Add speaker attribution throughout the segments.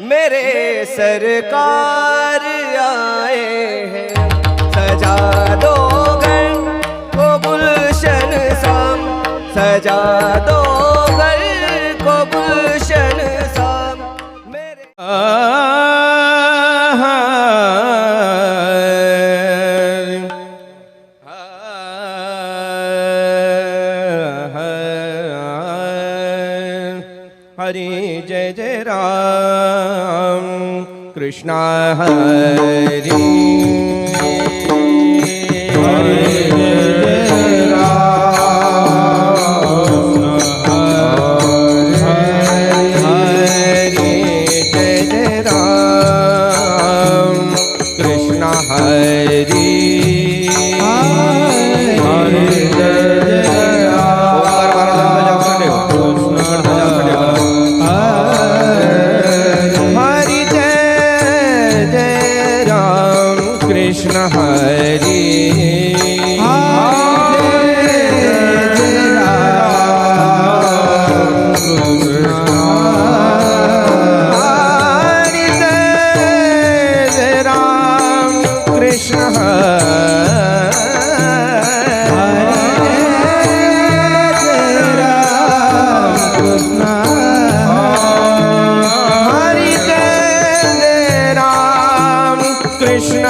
Speaker 1: मेरे सरकार आए हैं। सजा दो घर को गुलशन साम। सजा दो घर को गुलशन साम। मेरे
Speaker 2: हरि जय जय राम कृष्ण हरि हरि। हरि जय जय राम कृष्ण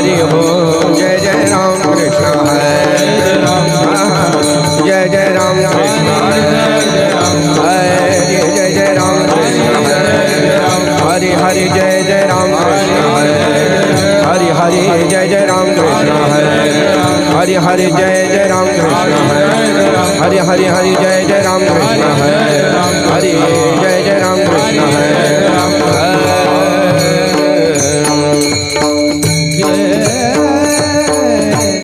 Speaker 2: हरि हो। जय जय राम कृष्ण हरे। जय जय राम कृष्ण हरि। जय जय राम कृष्ण हरि। हरि जय जय राम कृष्ण हरि। हरि जय जय राम कृष्ण हरे। हरि हरि, जय जय राम कृष्ण हरि। हरि हरि जय जय राम कृष्ण